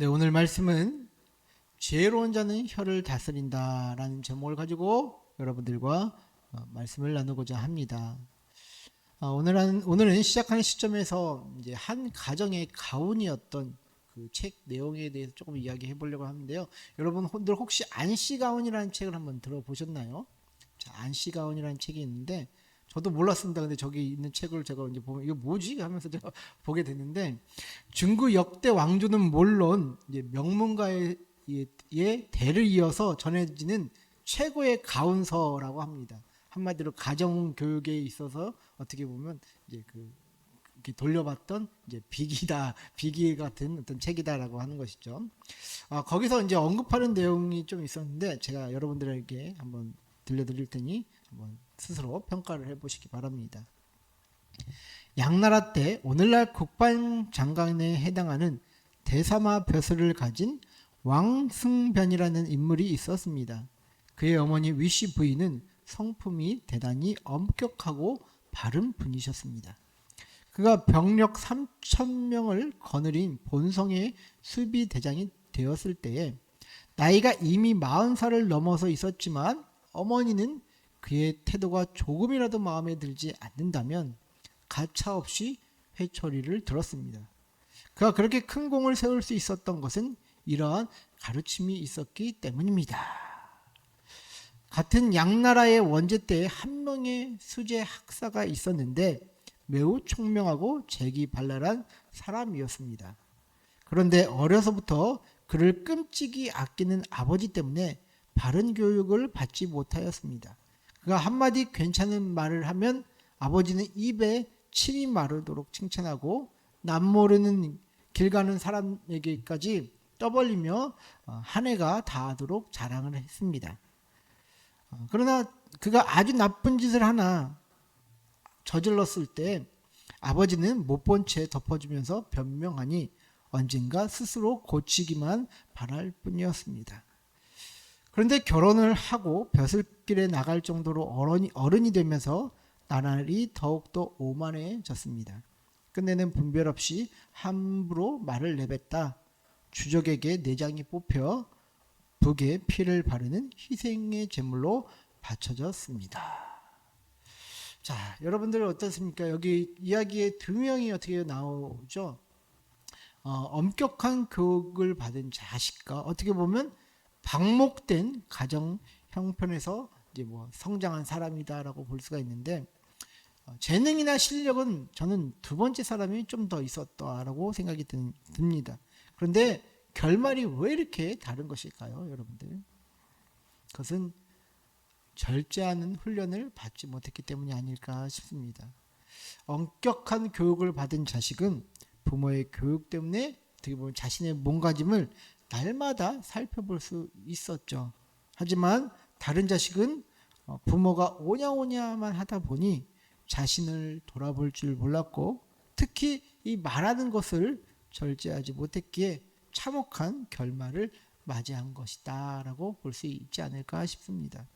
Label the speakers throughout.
Speaker 1: 네, 오늘 말씀은 지혜로운 자는 혀를 다스린다라는 제목을 가지고 여러분들과 어, 말씀을 나누고자 합니다. 어, 오늘은 오늘은 시작하는 시점에서 이제 한 가정의 가훈이었던 그 책 내용에 대해서 조금 이야기해 보려고 하는데요. 여러분들 혹시 안씨 가훈이라는 책을 한번 들어보셨나요? 자, 안씨 가훈이라는 책이 있는데 저도 몰랐습니다. 근데 저기 있는 책을 제가 이제 보면 이거 뭐지 하면서 제가 보게 됐는데 중국 역대 왕조는 물론 명문가의 의 대를 이어서 전해지는 최고의 가운서라고 합니다. 한마디로 가정 교육에 있어서 어떻게 보면 이제 그 이렇게 돌려봤던 이제 비기다 비기 같은 어떤 책이다라고 하는 것이죠. 아, 거기서 이제 언급하는 내용이 좀 있었는데 제가 여러분들에게 한번 들려드릴 테니 한번 스스로 평가를 해보시기 바랍니다. 양나라 때 오늘날 국방장관에 해당하는 대사마 벼슬을 가진 왕승변이라는 인물이 있었습니다. 그의 어머니 위시 부인은 성품이 대단히 엄격하고 바른 분이셨습니다. 그가 병력 3천 명을 거느린 본성의 수비 대장이 되었을 때에 나이가 이미 40살을 넘어서 있었지만 어머니는 그의 태도가 조금이라도 마음에 들지 않는다면 가차 없이 회초리를 들었습니다. 그가 그렇게 큰 공을 세울 수 있었던 것은 이러한 가르침이 있었기 때문입니다. 같은 양나라의 원제 때한 명의 수제 학사가 있었는데 매우 총명하고 재기발랄한 사람이었습니다. 그런데 어려서부터 그를 끔찍이 아끼는 아버지 때문에 바른 교육을 받지 못하였습니다. 그가 한마디 괜찮은 말을 하면 아버지는 입에 침이 마르도록 칭찬하고 남 모르는 길 가는 사람에게까지 떠벌리며 어, 한 해가 다하도록 자랑을 했습니다. 어, 그러나 그가 아주 나쁜 짓을 하나 저질렀을 때 아버지는 못 본 채 덮어주면서 변명하니 언젠가 스스로 고치기만 바랄 뿐이었습니다. 그런데 결혼을 하고 벼슬길에 나갈 정도로 어른이, 어른이 되면서 나날이 더욱더 오만해졌습니다. 끝내는 분별 없이 함부로 말을 내뱉다 주적에게 내장이 뽑혀 북에 피를 바르는 희생의 제물로 바쳐졌습니다. 자, 여러분들 어떻습니까? 여기 이야기에 두 명이 어떻게 나오죠? 어, 엄격한 교육을 받은 자식과 어떻게 보면 방목된 가정 형편에서 이제 뭐 성장한 사람이다라고 볼 수가 있는데 어, 재능이나 실력은 저는 두 번째 사람이 좀 더 있었다라고 생각이 든- 듭니다. 그런데 결말이 왜 이렇게 다른 것일까요, 여러분들? 그것은 절제하는 훈련을 받지 못했기 때문이 아닐까 싶습니다. 엄격한 교육을 받은 자식은 부모의 교육 때문에 어떻게 보면 자신의 몸가짐을 날마다 살펴볼 수 있었죠. 하지만 다른 자식은 어, 부모가 오냐오냐만 하다 보니 자신을 돌아볼 줄 몰랐고 특히 이 말하는 것을 절제하지 못했기에 참혹한 결말을 맞이한 것이다라고 볼 수 있지 않을까 싶습니다.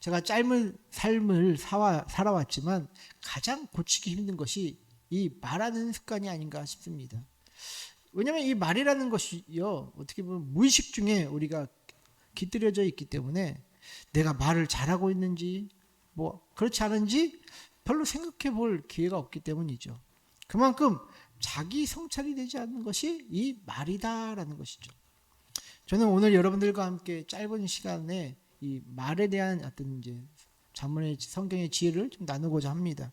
Speaker 1: 제가 짧은 삶을 사와, 살아왔지만 가장 고치기 힘든 것이 이 말하는 습관이 아닌가 싶습니다. 왜냐하면 이 말이라는 것이요 어떻게 보면 무의식 중에 우리가 깃들여져 있기 때문에 내가 말을 잘하고 있는지 뭐 그렇지 않은지 별로 생각해 볼 기회가 없기 때문이죠. 그만큼 자기 성찰이 되지 않는 것이 이 말이다라는 것이죠. 저는 오늘 여러분들과 함께 짧은 시간에 이 말에 대한 어떤 이제 자문의 성경의 지혜를 좀 나누고자 합니다.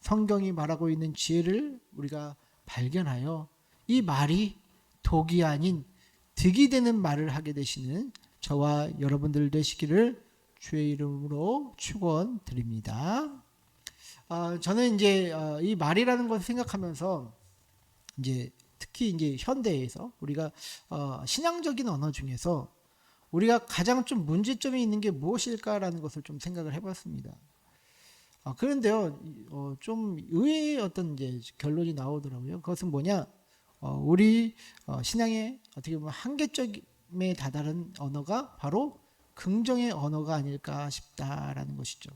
Speaker 1: 성경이 말하고 있는 지혜를 우리가 발견하여 이 말이 독이 아닌 득이 되는 말을 하게 되시는 저와 여러분들 되시기를 주의 이름으로 축원드립니다. 아, 저는 이제 어, 이 말이라는 것을 생각하면서 이제 특히 이제 현대에서 우리가 어, 신앙적인 언어 중에서 우리가 가장 좀 문제점이 있는 게 무엇일까라는 것을 좀 생각을 해봤습니다. 아, 그런데요, 어, 좀 의외의 어떤 이제 결론이 나오더라고요. 그것은 뭐냐? 어, 우리 어, 신앙의 어떻게 보면 한계점에 다다른 언어가 바로 긍정의 언어가 아닐까 싶다라는 것이죠.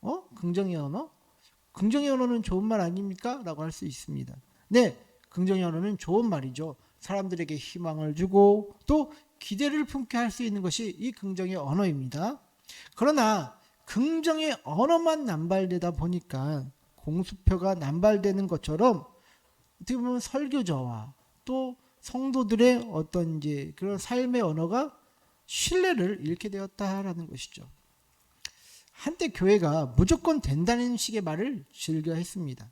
Speaker 1: 어? 긍정의 언어? 긍정의 언어는 좋은 말 아닙니까? 라고 할 수 있습니다. 네, 긍정의 언어는 좋은 말이죠. 사람들에게 희망을 주고 또 기대를 품게 할 수 있는 것이 이 긍정의 언어입니다. 그러나 긍정의 언어만 남발되다 보니까 공수표가 남발되는 것처럼 어떻게 보면 설교자와 또 성도들의 어떤 이제 그런 삶의 언어가 신뢰를 잃게 되었다라는 것이죠. 한때 교회가 무조건 된다는 식의 말을 즐겨 했습니다.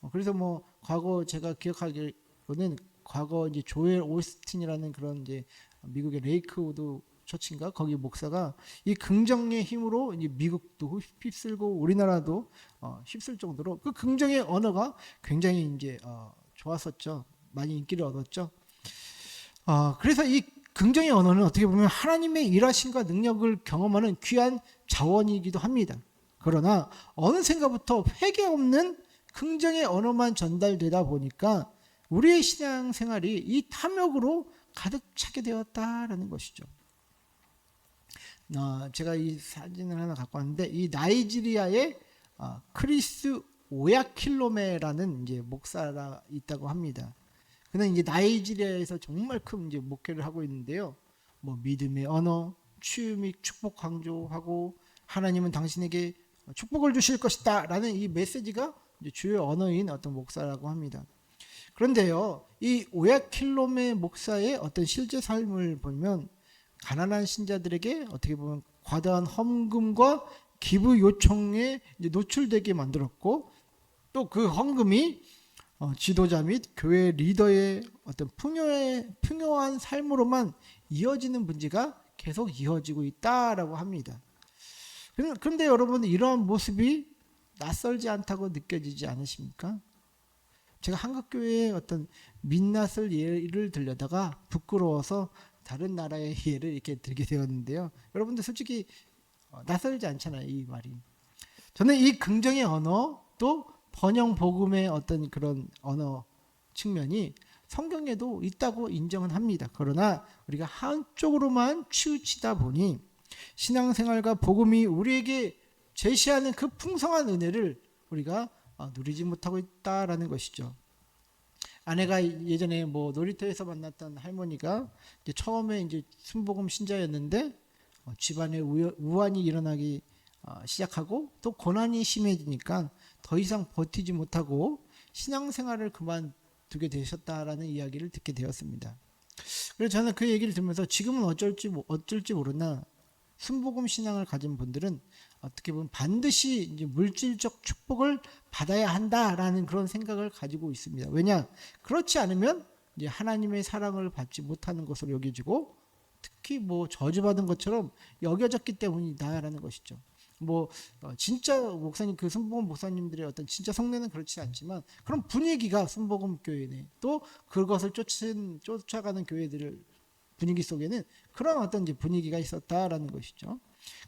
Speaker 1: 어, 그래서 뭐 과거 제가 기억하기로는 과거 이제 조엘 오스틴이라는 그런 이제 미국의 레이크우드 처치인가 거기 목사가 이 긍정의 힘으로 이제 미국도 휩쓸고 우리나라도 어, 휩쓸 정도로 그 긍정의 언어가 굉장히 이제 어, 좋았었죠. 많이 인기를 얻었죠. 어, 그래서 이 긍정의 언어는 어떻게 보면 하나님의 일하심과 능력을 경험하는 귀한 자원이기도 합니다. 그러나 어느샌가부터 회개 없는 긍정의 언어만 전달되다 보니까 우리의 신앙 생활이 이 탐욕으로 가득 차게 되었다라는 것이죠. 어, 제가 이 사진을 하나 갖고 왔는데 이 나이지리아의 어, 크리스 오야킬로메라는 이제 목사가 있다고 합니다. 그는 이제 나이지리아에서 정말 큰 이제 목회를 하고 있는데요. 뭐 믿음의 언어, 치유 및 축복 강조하고 하나님은 당신에게 축복을 주실 것이다라는 이 메시지가 주요 언어인 어떤 목사라고 합니다. 그런데요, 이 오야킬롬의 목사의 어떤 실제 삶을 보면 가난한 신자들에게 어떻게 보면 과다한 헌금과 기부 요청에 노출되게 만들었고 또 그 헌금이 어, 지도자 및 교회 리더의 어떤 풍요의 풍요한 삶으로만 이어지는 문제가 계속 이어지고 있다라고 합니다. 그런데 여러분 이러한 모습이 낯설지 않다고 느껴지지 않으십니까? 제가 한국교회의 어떤 민낯을 예를 들려다가 부끄러워서 다른 나라의 예를 이렇게 들게 되었는데요. 여러분들 솔직히 어, 낯설지 않잖아요, 이 말이. 저는 이 긍정의 언어 또 번영 복음의 어떤 그런 언어 측면이 성경에도 있다고 인정은 합니다. 그러나 우리가 한쪽으로만 치우치다 보니 신앙생활과 복음이 우리에게 제시하는 그 풍성한 은혜를 우리가 어, 누리지 못하고 있다라는 것이죠. 아내가 예전에 뭐 놀이터에서 만났던 할머니가 이제 처음에 이제 순복음 신자였는데 어, 집안에 우환이 일어나기 어, 시작하고 또 고난이 심해지니까 더 이상 버티지 못하고 신앙생활을 그만두게 되셨다라는 이야기를 듣게 되었습니다. 그래서 저는 그 얘기를 들으면서 지금은 어쩔지 어쩔지 모르나 순복음 신앙을 가진 분들은 어떻게 보면 반드시 이제 물질적 축복을 받아야 한다라는 그런 생각을 가지고 있습니다. 왜냐? 그렇지 않으면 이제 하나님의 사랑을 받지 못하는 것으로 여겨지고 특히 뭐 저주받은 것처럼 여겨졌기 때문이다라는 것이죠. 뭐 어, 진짜 목사님 그 순복음 목사님들의 어떤 진짜 성례는 그렇지 않지만 그런 분위기가 순복음 교회네 또 그것을 쫓은 쫓아가는 교회들을 분위기 속에는 그런 어떤 이제 분위기가 있었다라는 것이죠.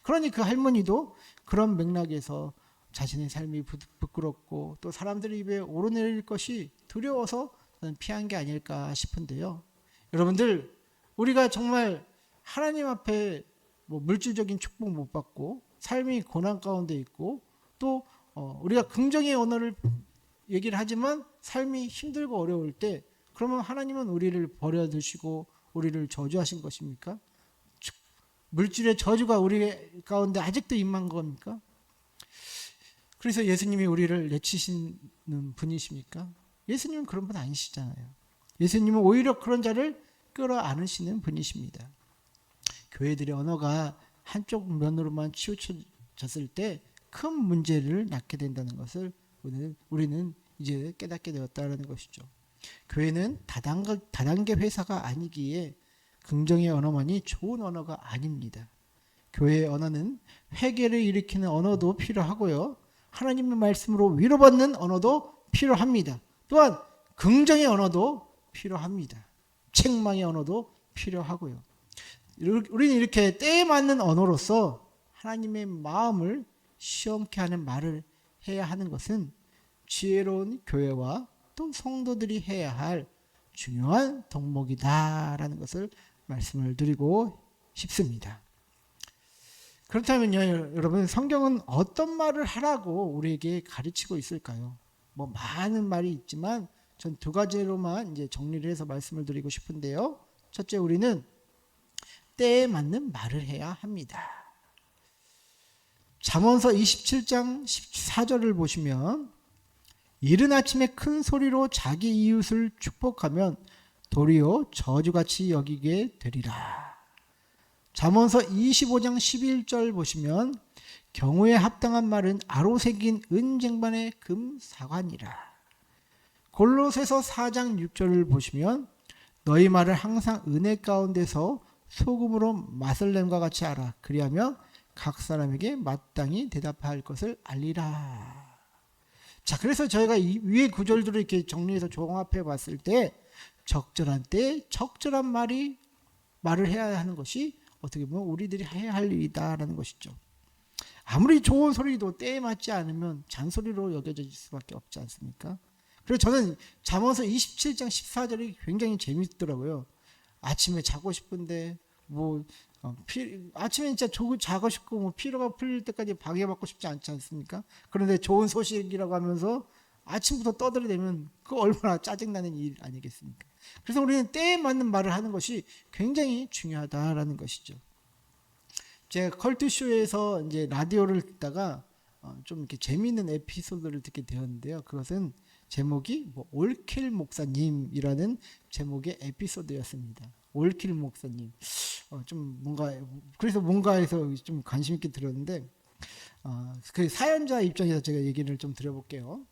Speaker 1: 그러니 그 할머니도 그런 맥락에서 자신의 삶이 부끄럽고 또 사람들 입에 오르내릴 것이 두려워서 피한 게 아닐까 싶은데요. 여러분들 우리가 정말 하나님 앞에 뭐 물질적인 축복 못 받고 삶이 고난 가운데 있고 또 어, 우리가 긍정의 언어를 얘기를 하지만 삶이 힘들고 어려울 때 그러면 하나님은 우리를 버려 두시고 우리를 저주하신 것입니까? 물질의 저주가 우리 가운데 아직도 임한 겁니까? 그래서 예수님이 우리를 내치시는 분이십니까? 예수님은 그런 분 아니시잖아요. 예수님은 오히려 그런 자를 끌어안으시는 분이십니다. 교회들의 언어가 한쪽 면으로만 치우쳐졌을 때 큰 문제를 낳게 된다는 것을 우리는 이제 깨닫게 되었다는 것이죠. 교회는 다단계, 다단계 회사가 아니기에 긍정의 언어만이 좋은 언어가 아닙니다. 교회의 언어는 회개를 일으키는 언어도 필요하고요. 하나님의 말씀으로 위로받는 언어도 필요합니다. 또한 긍정의 언어도 필요합니다. 책망의 언어도 필요하고요. 우리는 이렇게 때에 맞는 언어로서 하나님의 마음을 시험케 하는 말을 해야 하는 것은 지혜로운 교회와 또 성도들이 해야 할 중요한 덕목이다라는 것을 말씀을 드리고 싶습니다. 그렇다면요, 여러분, 성경은 어떤 말을 하라고 우리에게 가르치고 있을까요? 뭐 많은 말이 있지만 전 두 가지로만 이제 정리를 해서 말씀을 드리고 싶은데요. 첫째, 우리는 때에 맞는 말을 해야 합니다. 잠언서 27장 14절을 보시면 이른 아침에 큰 소리로 자기 이웃을 축복하면 도리어 저주같이 여기게 되리라. 잠언서 25장 11절 보시면 경우에 합당한 말은 아로 새긴 은쟁반의 금 사관이라. 골로새서 4장 6절을 보시면 너희 말을 항상 은혜 가운데서 소금으로 맛을 냄과 같이 알아. 그리하면 각 사람에게 마땅히 대답할 것을 알리라. 자, 그래서 저희가 이 위의 구절들을 이렇게 정리해서 종합해 봤을 때 적절한 때 적절한 말이 말을 해야 하는 것이 어떻게 보면 우리들이 해야 할 일이다라는 것이죠. 아무리 좋은 소리도 때에 맞지 않으면 잔소리로 여겨질 수밖에 없지 않습니까? 그래서 저는 잠언서 27장 14절이 굉장히 재밌더라고요. 아침에 자고 싶은데 뭐 어, 피, 아침에 진짜 조, 자고 싶고 뭐 피로가 풀릴 때까지 방해받고 싶지 않지 않습니까? 그런데 좋은 소식이라고 하면서 아침부터 떠들어대면 그 얼마나 짜증나는 일 아니겠습니까? 그래서 우리는 때에 맞는 말을 하는 것이 굉장히 중요하다라는 것이죠. 제가 컬투쇼에서 이제 라디오를 듣다가 어, 좀 이렇게 재미있는 에피소드를 듣게 되었는데요. 그것은 제목이 뭐 올킬 목사님이라는 제목의 에피소드였습니다. 올킬 목사님. 어, 좀 뭔가 그래서 뭔가에서 좀 관심 있게 들었는데 어, 그 사연자 입장에서 제가 얘기를 좀 드려볼게요.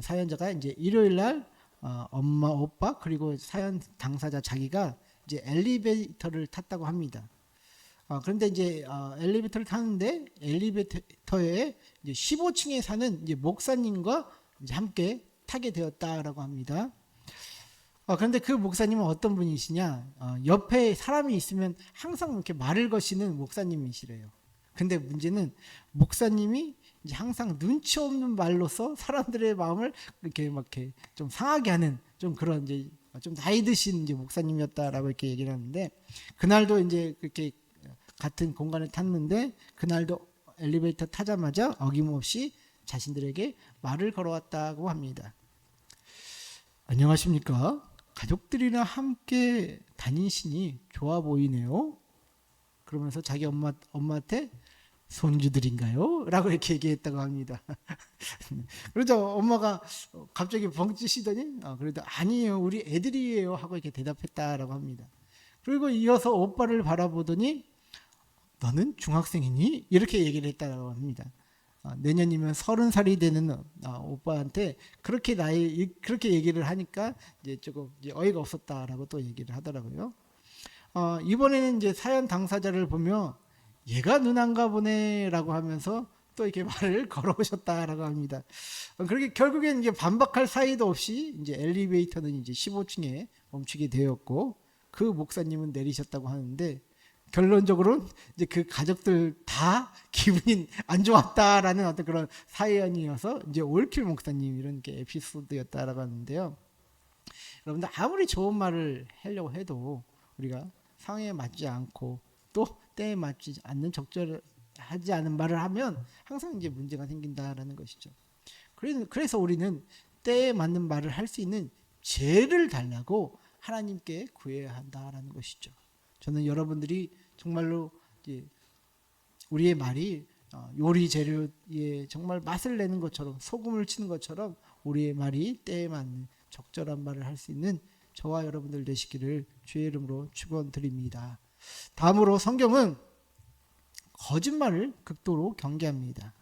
Speaker 1: 사연자가 이제 일요일 날 어, 엄마, 오빠 그리고 사연 당사자 자기가 이제 엘리베이터를 탔다고 합니다. 어, 그런데 이제 어, 엘리베이터를 타는데 엘리베이터에 이제 15층에 사는 이제 목사님과 이제 함께 타게 되었다라고 합니다. 어, 그런데 그 목사님은 어떤 분이시냐? 어, 옆에 사람이 있으면 항상 이렇게 말을 거시는 목사님이시래요. 근데 문제는 목사님이 이제 항상 눈치 없는 말로서 사람들의 마음을 이렇게 막 이렇게 좀 상하게 하는 좀 그런 이제 좀 나이 드신 이제 목사님이었다라고 이렇게 얘기를 하는데 그날도 이제 그렇게 같은 공간을 탔는데 그날도 엘리베이터 타자마자 어김없이 자신들에게 말을 걸어왔다고 합니다. 안녕하십니까? 가족들이랑 함께 다니시니 좋아 보이네요. 그러면서 자기 엄마 엄마한테 손주들인가요? 라고 이렇게 얘기했다고 합니다. 그러자 엄마가 갑자기 벙찌시더니 어, 그래도 아니에요. 우리 애들이에요. 하고 이렇게 대답했다라고 합니다. 그리고 이어서 오빠를 바라보더니 너는 중학생이니? 이렇게 얘기를 했다고 합니다. 어, 내년이면 서른 살이 되는 어, 오빠한테 그렇게 나이 그렇게 얘기를 하니까 이제 조금 이제 어이가 없었다라고 또 얘기를 하더라고요. 어, 이번에는 이제 사연 당사자를 보며 얘가 누난가 보네라고 하면서 또 이렇게 말을 걸어오셨다라고 합니다. 어, 그렇게 결국엔 이제 반박할 사이도 없이 이제 엘리베이터는 이제 15층에 멈추게 되었고 그 목사님은 내리셨다고 하는데 결론적으로는 이제 그 가족들 다 기분이 안 좋았다라는 어떤 그런 사연이어서 이제 올킬 목사님 이런 게 에피소드였다라고 하는데요. 여러분들 아무리 좋은 말을 하려고 해도 우리가 상황에 맞지 않고 또 때에 맞지 않는 적절하지 않은 말을 하면 항상 이제 문제가 생긴다라는 것이죠. 그래서 우리는 때에 맞는 말을 할 수 있는 죄를 달라고 하나님께 구해야 한다라는 것이죠. 저는 여러분들이 정말로 이제 우리의 말이 어, 요리 재료에 정말 맛을 내는 것처럼 소금을 치는 것처럼 우리의 말이 때에 맞는 적절한 말을 할 수 있는 저와 여러분들 되시기를 주의 이름으로 축원드립니다. 다음으로 성경은 거짓말을 극도로 경계합니다.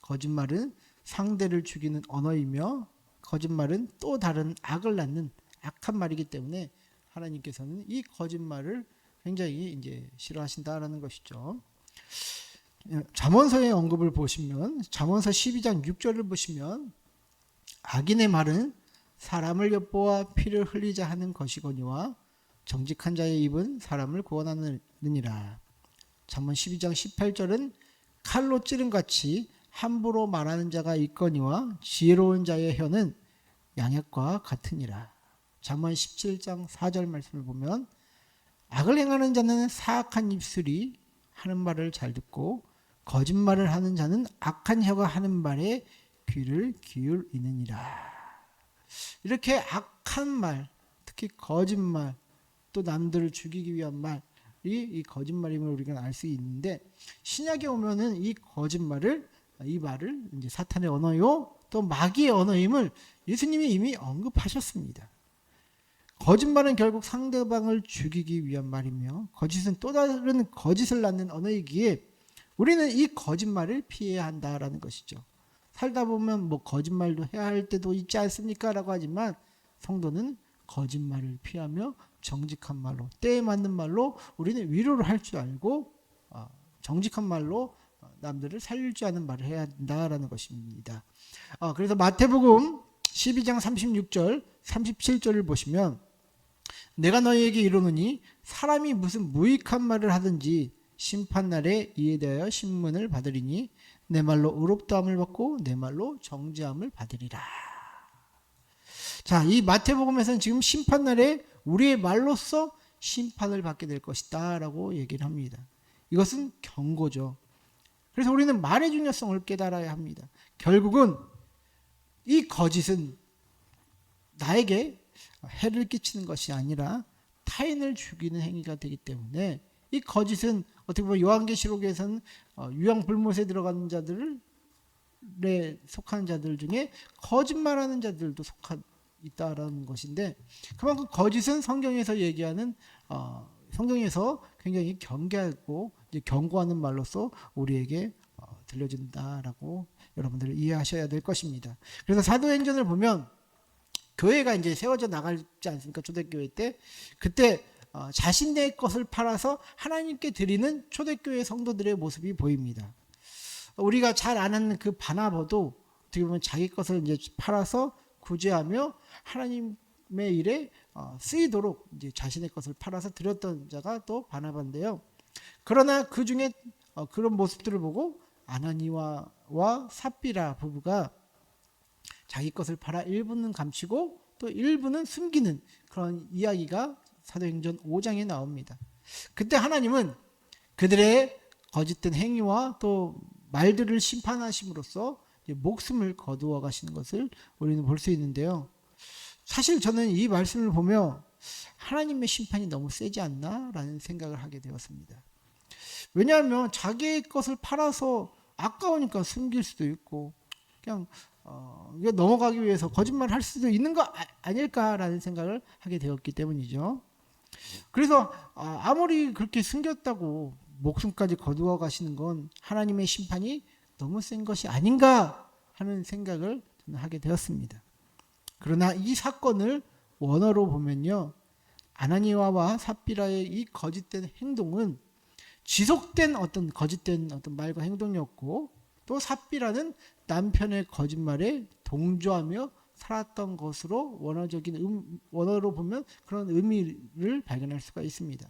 Speaker 1: 거짓말은 상대를 죽이는 언어이며 거짓말은 또 다른 악을 낳는 악한 말이기 때문에 하나님께서는 이 거짓말을 굉장히 이제 싫어하신다라는 것이죠. 잠언서의 언급을 보시면 잠언서 12장 6절을 보시면 악인의 말은 사람을 엿보아 피를 흘리자 하는 것이거니와 정직한 자의 입은 사람을 구원하느니라. 잠언 12장 18절은 칼로 찌른 같이 함부로 말하는 자가 있거니와 지혜로운 자의 혀는 양약과 같으니라. 잠언 17장 4절 말씀을 보면 악을 행하는 자는 사악한 입술이 하는 말을 잘 듣고 거짓말을 하는 자는 악한 혀가 하는 말에 귀를 기울이느니라. 이렇게 악한 말, 특히 거짓말, 또 남들을 죽이기 위한 말이 이 거짓말임을 우리가 알 수 있는데 신약에 오면은 이 거짓말을 이 말을 이제 사탄의 언어요, 또 마귀의 언어임을 예수님이 이미 언급하셨습니다. 거짓말은 결국 상대방을 죽이기 위한 말이며 거짓은 또 다른 거짓을 낳는 언어이기에 우리는 이 거짓말을 피해야 한다라는 것이죠. 살다 보면 뭐 거짓말도 해야 할 때도 있지 않습니까라고 하지만 성도는 거짓말을 피하며 정직한 말로 때에 맞는 말로 우리는 위로를 할 줄 알고 어, 정직한 말로 어, 남들을 살릴 줄 아는 말을 해야 한다라는 것입니다. 어, 그래서 마태복음 12장 36절 37절을 보시면 내가 너희에게 이르노니 사람이 무슨 무익한 말을 하든지 심판날에 이에 대하여 신문을 받으리니 내 말로 의롭다함을 받고 내 말로 정죄함을 받으리라. 자, 이 마태복음에서는 지금 심판날에 우리의 말로써 심판을 받게 될 것이다 라고 얘기를 합니다. 이것은 경고죠. 그래서 우리는 말의 중요성을 깨달아야 합니다. 결국은 이 거짓은 나에게 해를 끼치는 것이 아니라 타인을 죽이는 행위가 되기 때문에 이 거짓은 어떻게 보면 요한계시록에서는 어, 유황불못에 들어가는 자들에 속하는 자들 중에 거짓말하는 자들도 속하 있다라는 것인데 그만큼 거짓은 성경에서 얘기하는 어, 성경에서 굉장히 경계하고 경고하는 말로서 우리에게 어, 들려준다라고 여러분들 이해하셔야 될 것입니다. 그래서 사도행전을 보면 교회가 이제 세워져 나가지 않습니까? 초대교회 때 그때 어, 자신의 것을 팔아서 하나님께 드리는 초대교회 성도들의 모습이 보입니다. 우리가 잘 아는 그 바나바도 어떻게 보면 자기 것을 이제 팔아서 구제하며 하나님의 일에 어, 쓰이도록 이제 자신의 것을 팔아서 드렸던 자가 또 바나바인데요. 그러나 그 중에 어, 그런 모습들을 보고 아나니와와 삽비라 부부가 자기 것을 팔아 일부는 감추고 또 일부는 숨기는 그런 이야기가 사도행전 5장에 나옵니다. 그때 하나님은 그들의 거짓된 행위와 또 말들을 심판하심으로써 목숨을 거두어 가시는 것을 우리는 볼 수 있는데요. 사실 저는 이 말씀을 보며 하나님의 심판이 너무 세지 않나라는 생각을 하게 되었습니다. 왜냐하면 자기의 것을 팔아서 아까우니까 숨길 수도 있고 그냥 어, 넘어가기 위해서 거짓말 할 수도 있는 거 아, 닐까라는 생각을 하게 되었기 때문이죠. 그래서 아, 아무리 그렇게 숨겼다고 목숨까지 거두어 가시는 건 하나님의 심판이 너무 센 것이 아닌가 하는 생각을 하게 되었습니다. 그러나 이 사건을 원어로 보면요. 아나니와와 삽비라의 이 거짓된 행동은 지속된 어떤 거짓된 어떤 말과 행동이었고 또 삽비라는 남편의 거짓말에 동조하며 살았던 것으로 원어적인 음, 원어로 보면 그런 의미를 발견할 수가 있습니다.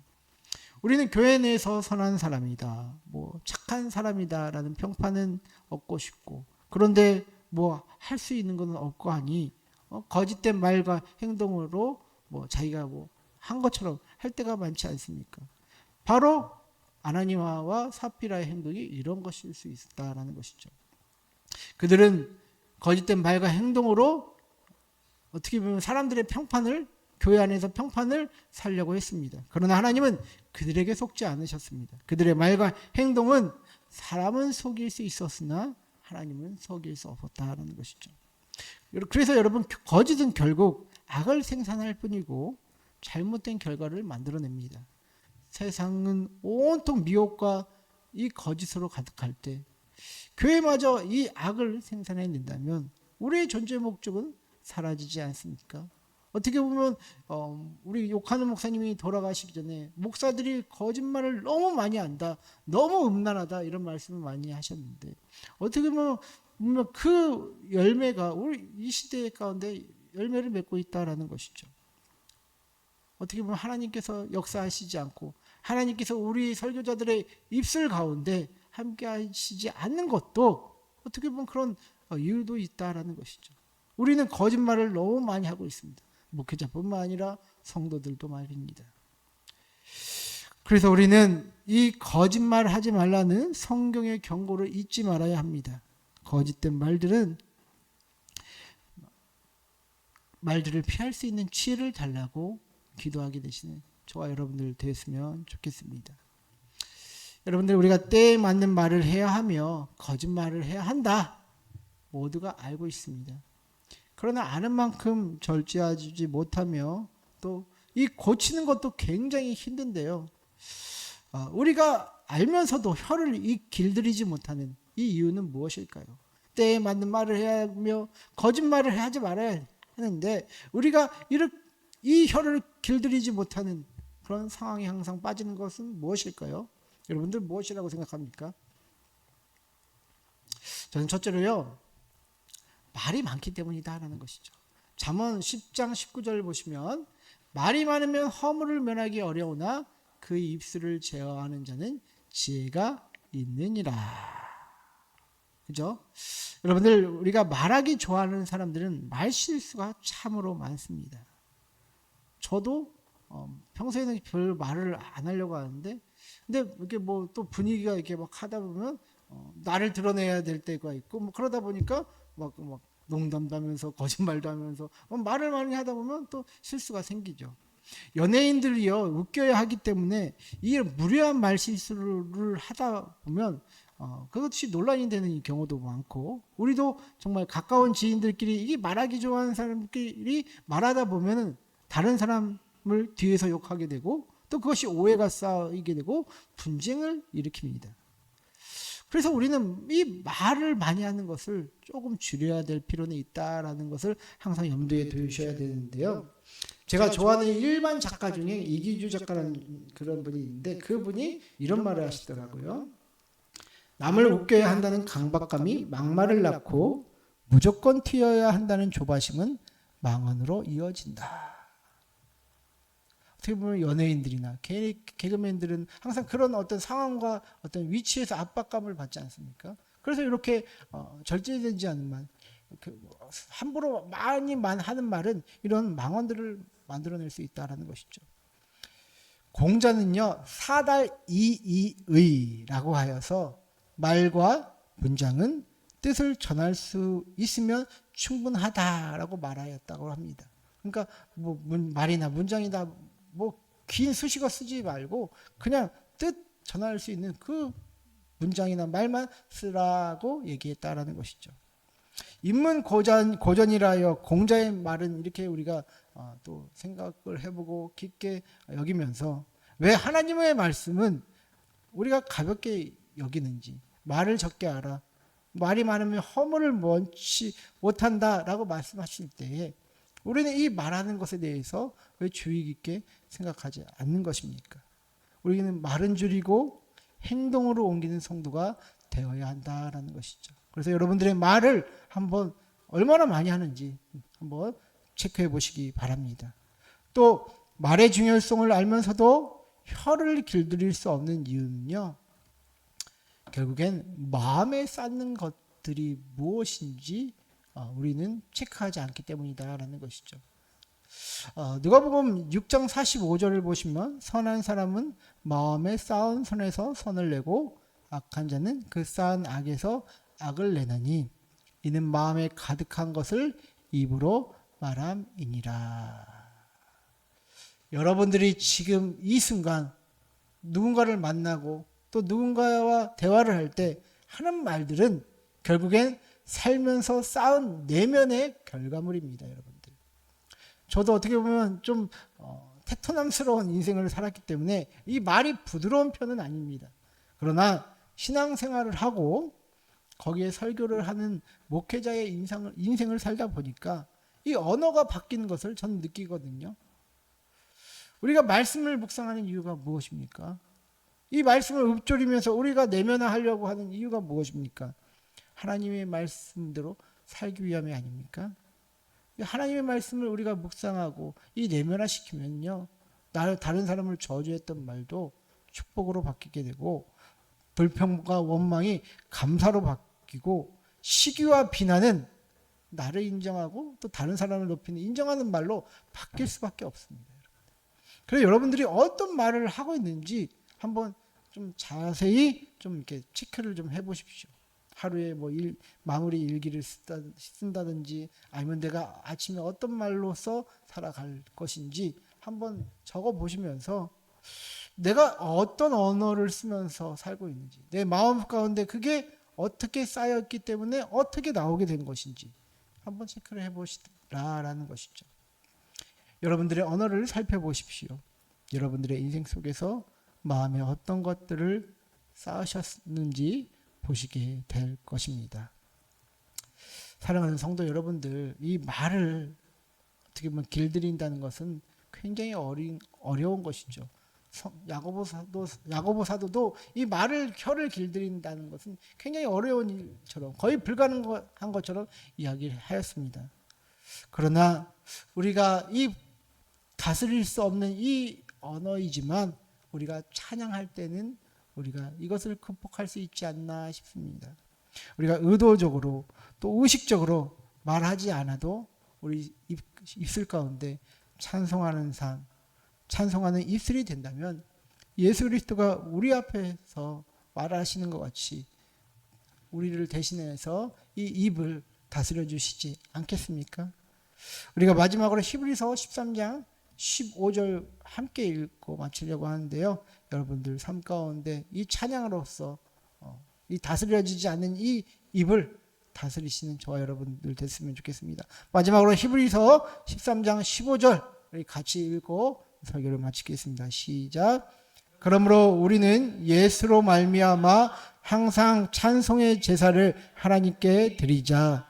Speaker 1: 우리는 교회 내에서 선한 사람이다, 뭐 착한 사람이다라는 평판은 얻고 싶고 그런데 뭐 할 수 있는 것은 없고 하니 어, 거짓된 말과 행동으로 뭐 자기가 뭐 한 것처럼 할 때가 많지 않습니까? 바로 아나니와와 사피라의 행동이 이런 것일 수 있다라는 것이죠. 그들은 거짓된 말과 행동으로 어떻게 보면 사람들의 평판을 교회 안에서 평판을 살려고 했습니다. 그러나 하나님은 그들에게 속지 않으셨습니다. 그들의 말과 행동은 사람은 속일 수 있었으나 하나님은 속일 수 없었다는 것이죠. 그래서 여러분 거짓은 결국 악을 생산할 뿐이고 잘못된 결과를 만들어냅니다. 세상은 온통 미혹과 이 거짓으로 가득할 때 교회마저 이 악을 생산해 낸다면 우리의 존재 목적은 사라지지 않습니까? 어떻게 보면 어, 우리 욕하는 목사님이 돌아가시기 전에 목사들이 거짓말을 너무 많이 한다, 너무 음란하다 이런 말씀을 많이 하셨는데 어떻게 보면 그 열매가 우리 이 시대 가운데 열매를 맺고 있다라는 것이죠. 어떻게 보면 하나님께서 역사하시지 않고 하나님께서 우리 설교자들의 입술 가운데 함께 하시지 않는 것도 어떻게 보면 그런 어, 이유도 있다라는 것이죠. 우리는 거짓말을 너무 많이 하고 있습니다. 목회자뿐만 아니라 성도들도 말입니다. 그래서 우리는 이 거짓말 하지 말라는 성경의 경고를 잊지 말아야 합니다. 거짓된 말들은 말들을 피할 수 있는 지혜를 달라고 기도하게 되시는 저와 여러분들 되었으면 좋겠습니다. 여러분들 우리가 때에 맞는 말을 해야 하며 거짓말을 해야 한다. 모두가 알고 있습니다. 그러나 아는 만큼 절제하지 못하며 또 이 고치는 것도 굉장히 힘든데요. 아, 우리가 알면서도 혀를 이 길들이지 못하는 이 이유는 무엇일까요? 때에 맞는 말을 해야 하며 거짓말을 하지 말아야 하는데 우리가 이렇게 이 혀를 길들이지 못하는 그런 상황에 항상 빠지는 것은 무엇일까요? 여러분들 무엇이라고 생각합니까? 저는 첫째로요. 말이 많기 때문이다라는 것이죠. 잠언 10장 19절 보시면 말이 많으면 허물을 면하기 어려우나 그 입술을 제어하는 자는 지혜가 있느니라. 그죠? 여러분들 우리가 말하기 좋아하는 사람들은 말 실수가 참으로 많습니다. 저도 어, 평소에는 별 말을 안 하려고 하는데 근데 이렇게 뭐 또 분위기가 이렇게 막 하다 보면 어, 나를 드러내야 될 때가 있고 뭐 그러다 보니까 막, 막 농담도 하면서 거짓말도 하면서 어, 말을 많이 하다 보면 또 실수가 생기죠. 연예인들이요 웃겨야 하기 때문에 이 무례한 말 실수를 하다 보면 어, 그것이 논란이 되는 경우도 많고 우리도 정말 가까운 지인들끼리 이게 말하기 좋아하는 사람끼리 말하다 보면은 다른 사람을 뒤에서 욕하게 되고 또 그것이 오해가 쌓이게 되고 분쟁을 일으킵니다. 그래서 우리는 이 말을 많이 하는 것을 조금 줄여야 될 필요는 있다라는 것을 항상 염두에 두셔야 되는데요. 제가 좋아하는 일반 작가 중에 이기주 작가라는 그런 분이 있는데 그분이 이런 말을 하시더라고요. 남을 웃겨야 한다는 강박감이 막말을 낳고 무조건 튀어야 한다는 조바심은 망언으로 이어진다. 어떻게 보면 연예인들이나 개, 개그맨들은 항상 그런 어떤 상황과 어떤 위치에서 압박감을 받지 않습니까? 그래서 이렇게 어, 절제되지 않는 말, 그 함부로 많이 만 하는 말은 이런 망언들을 만들어낼 수 있다라는 것이죠. 공자는요 사달 이이의라고 하여서 말과 문장은 뜻을 전할 수 있으면 충분하다라고 말하였다고 합니다. 그러니까 뭐 문, 말이나 문장이나 뭐 긴 수식어 쓰지 말고 그냥 뜻 전할 수 있는 그 문장이나 말만 쓰라고 얘기했다라는 것이죠. 인문 고전 고전이라여 공자의 말은 이렇게 우리가 어, 또 생각을 해보고 깊게 여기면서 왜 하나님의 말씀은 우리가 가볍게 여기는지 말을 적게 알아 말이 많으면 허물을 먼지 못한다라고 말씀하실 때에 우리는 이 말하는 것에 대해서 왜 주의 깊게 생각하지 않는 것입니까? 우리는 말은 줄이고 행동으로 옮기는 성도가 되어야 한다라는 것이죠. 그래서 여러분들의 말을 한번 얼마나 많이 하는지 한번 체크해 보시기 바랍니다. 또 말의 중요성을 알면서도 혀를 길들일 수 없는 이유는요. 결국엔 마음에 쌓는 것들이 무엇인지 어, 우리는 체크하지 않기 때문이다라는 것이죠. 어, 누가복음 6장 45절을 보시면 선한 사람은 마음에 쌓은 선에서 선을 내고 악한 자는 그 쌓은 악에서 악을 내느니 이는 마음에 가득한 것을 입으로 말함이니라. 여러분들이 지금 이 순간 누군가를 만나고 또 누군가와 대화를 할 때 하는 말들은 결국엔 살면서 쌓은 내면의 결과물입니다, 여러분들. 저도 어떻게 보면 좀 어, 태토남스러운 인생을 살았기 때문에 이 말이 부드러운 편은 아닙니다. 그러나 신앙생활을 하고 거기에 설교를 하는 목회자의 인상을, 인생을 살다 보니까 이 언어가 바뀌는 것을 저는 느끼거든요. 우리가 말씀을 묵상하는 이유가 무엇입니까? 이 말씀을 읊조리면서 우리가 내면화하려고 하는 이유가 무엇입니까? 하나님의 말씀대로 살기 위함이 아닙니까? 하나님의 말씀을 우리가 묵상하고 이 내면화 시키면요. 다른 사람을 저주했던 말도 축복으로 바뀌게 되고 불평과 원망이 감사로 바뀌고 시기와 비난은 나를 인정하고 또 다른 사람을 높이는 인정하는 말로 바뀔 수밖에 없습니다. 그래서 여러분들이 어떤 말을 하고 있는지 한번 좀 자세히 좀 이렇게 체크를 좀 해보십시오. 하루에 뭐 일, 마무리 일기를 쓰다, 쓴다든지 아니면 내가 아침에 어떤 말로써 살아갈 것인지 한번 적어 보시면서 내가 어떤 언어를 쓰면서 살고 있는지 내 마음 가운데 그게 어떻게 쌓였기 때문에 어떻게 나오게 된 것인지 한번 체크를 해보시라라는 것이죠. 여러분들의 언어를 살펴보십시오. 여러분들의 인생 속에서 마음에 어떤 것들을 쌓으셨는지 보시게 될 것입니다. 사랑하는 성도 여러분들, 이 말을 어떻게 보면 길들인다는 것은 굉장히 어린, 어려운 것이죠. 성- 야고보 사도 야고보 사도도 이 말을 혀를 길들인다는 것은 굉장히 어려운 일처럼 거의 불가능한 것처럼 이야기를 하였습니다. 그러나 우리가 이 다스릴 수 없는 이 언어이지만 우리가 찬양할 때는 우리가 이것을 극복할 수 있지 않나 싶습니다. 우리가 의도적으로 또 의식적으로 말하지 않아도 우리 입, 입술 가운데 찬송하는 삶, 찬송하는 입술이 된다면 예수 그리스도가 우리 앞에서 말하시는 것 같이 우리를 대신해서 이 입을 다스려 주시지 않겠습니까? 우리가 마지막으로 히브리서 13장 15절 함께 읽고 마치려고 하는데요. 여러분들 삶 가운데 이 찬양으로서 어, 이 다스려지지 않는 이 입을 다스리시는 저와 여러분들 됐으면 좋겠습니다. 마지막으로 히브리서 13장 15절 우리 같이 읽고 설교를 마치겠습니다. 시작. 그러므로 우리는 예수로 말미암아 항상 찬송의 제사를 하나님께 드리자.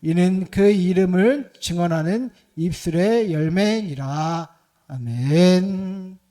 Speaker 1: 이는 그 이름을 증언하는 입술의 열매니라. 아멘.